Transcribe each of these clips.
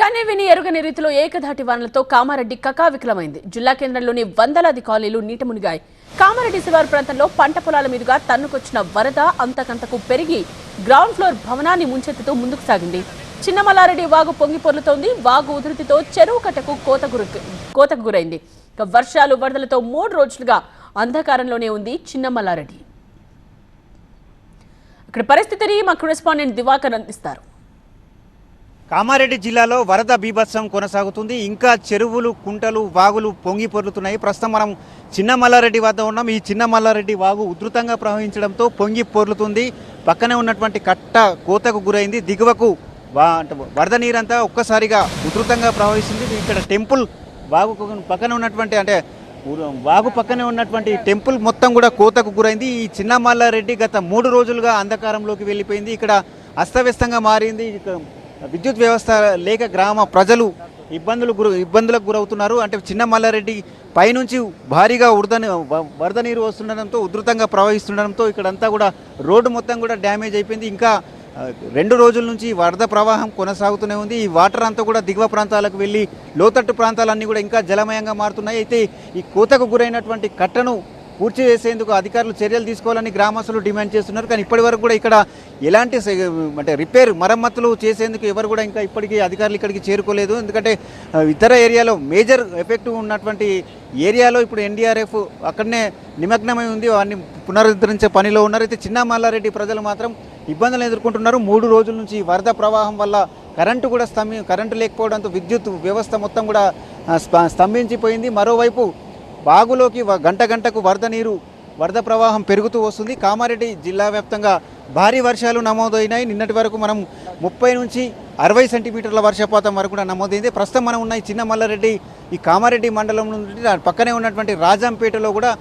కానీ విని ఎరుగని రీతిలో ఏకధాటి వానలతో కామారెడ్డి కకావికలమైంది. జిల్లా కేంద్రంలోని వందలాది కాలనీలు నీట మునిగాయి కామారెడ్డి శివారు ప్రాంతంలో పంట పొలాల మీదుగా తన్నుకొచ్చిన వరద అంతకంతకు పెరిగి గ్రౌండ్ ఫ్లోర్ భవనాన్ని ముంచెత్తుతూ ముందుకు సాగింది. చిన్నమల్లారెడ్డి వాగు పొంగి పొర్లుతోంది. వాగు ఉధృతితో చెరువు కట్టకు కోత గురి కోతకు గురైంది. వర్షాలు వరదలతో మూడు రోజులుగా అంధకారంలోనే ఉంది చిన్నమల్లారెడ్డి. అక్కడ పరిస్థితిని మా కరెస్పాండెంట్ దివాకర్ అందిస్తారు. కామారెడ్డి జిల్లాలో వరద బీభత్సం కొనసాగుతుంది. ఇంకా చెరువులు కుంటలు వాగులు పొంగి పొర్లుతున్నాయి. ప్రస్తుతం మనం చిన్న మల్లారెడ్డి వద్ద ఉన్నాం. ఈ చిన్న మల్లారెడ్డి వాగు ఉధృతంగా ప్రవహించడంతో పొంగి పొర్లుతుంది. పక్కనే ఉన్నటువంటి కట్ట కోతకు గురైంది. దిగువకు వరద నీరంతా ఒక్కసారిగా ఉధృతంగా ప్రవహిస్తుంది. ఇక్కడ టెంపుల్ వాగు పక్కన ఉన్నటువంటి అంటే వాగు పక్కనే ఉన్నటువంటి టెంపుల్ మొత్తం కూడా కోతకు గురైంది. ఈ చిన్న మల్లారెడ్డి గత మూడు రోజులుగా అంధకారంలోకి వెళ్ళిపోయింది. ఇక్కడ అస్తవ్యస్తంగా మారింది. ఇక్కడ విద్యుత్ వ్యవస్థ లేక గ్రామ ప్రజలు ఇబ్బందులు గురు ఇబ్బందులకు గురవుతున్నారు. అంటే చిన్న మల్లారెడ్డి పైనుంచి భారీగా ఉడద వరద నీరు వస్తుండడంతో ఉధృతంగా ప్రవహిస్తుండడంతో ఇక్కడంతా కూడా రోడ్డు మొత్తం కూడా డ్యామేజ్ అయిపోయింది. ఇంకా రెండు రోజుల నుంచి వరద ప్రవాహం కొనసాగుతూనే ఉంది. ఈ వాటర్ అంతా కూడా దిగువ ప్రాంతాలకు వెళ్ళి లోతట్టు ప్రాంతాలన్నీ కూడా ఇంకా జలమయంగా మారుతున్నాయి. అయితే ఈ కోతకు గురైనటువంటి కట్టను పూర్తి చేసేందుకు అధికారులు చర్యలు తీసుకోవాలని గ్రామస్తులు డిమాండ్ చేస్తున్నారు. కానీ ఇప్పటి వరకు కూడా ఇక్కడ ఎలాంటి అంటే రిపేర్ మరమ్మతులు చేసేందుకు ఎవరు కూడా ఇంకా ఇప్పటికీ అధికారులు ఇక్కడికి చేరుకోలేదు. ఎందుకంటే ఇతర ఏరియాలో మేజర్ ఎఫెక్ట్ ఉన్నటువంటి ఏరియాలో ఇప్పుడు ఎన్డీఆర్ఎఫ్ అక్కడనే నిమగ్నమై ఉంది. వారిని పునరుద్ధరించే పనిలో ఉన్నారు. అయితే చిన్న మల్లారెడ్డి ప్రజలు మాత్రం ఇబ్బందులు ఎదుర్కొంటున్నారు. మూడు రోజుల నుంచి వరద ప్రవాహం వల్ల కరెంటు కూడా స్తంభి కరెంటు లేకపోవడంతో విద్యుత్ వ్యవస్థ మొత్తం కూడా స్తంభించిపోయింది. మరోవైపు బాగులోకి వ- గంట గంటకు వరద నీరు వరద ప్రవాహం పెరుగుతూ వస్తుంది. కామారెడ్డి జిల్లా వ్యాప్తంగా భారీ వర్షాలు నమోదైనాయి. నిన్నటి వరకు మనం ముప్పై నుంచి అరవై సెంటీమీటర్ల వర్షపాతం వరకు కూడా నమోదైంది. ప్రస్తుతం మనం ఉన్న ఈ చిన్న మల్లారెడ్డి ఈ కామారెడ్డి మండలం నుండి పక్కనే ఉన్నటువంటి రాజంపేటలో కూడా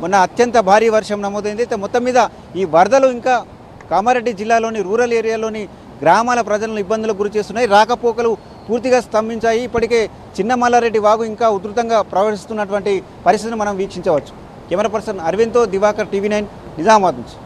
మొన్న అత్యంత భారీ వర్షం నమోదైంది. అయితే మొత్తం మీద ఈ వరదలు ఇంకా కామారెడ్డి జిల్లాలోని రూరల్ ఏరియాలోని గ్రామాల ప్రజలను ఇబ్బందులకు గురి చేస్తున్నాయి. రాకపోకలు పూర్తిగా స్తంభించాయి. ఇప్పటికే చిన్న మల్లారెడ్డి వాగు ఇంకా ఉధృతంగా ప్రవహిస్తున్నటువంటి పరిస్థితిని మనం వీక్షించవచ్చు. కెమెరా పర్సన్ అరవింద్తో దివాకర్ టీవీ నైన్ నిజామాబాద్ నుంచి.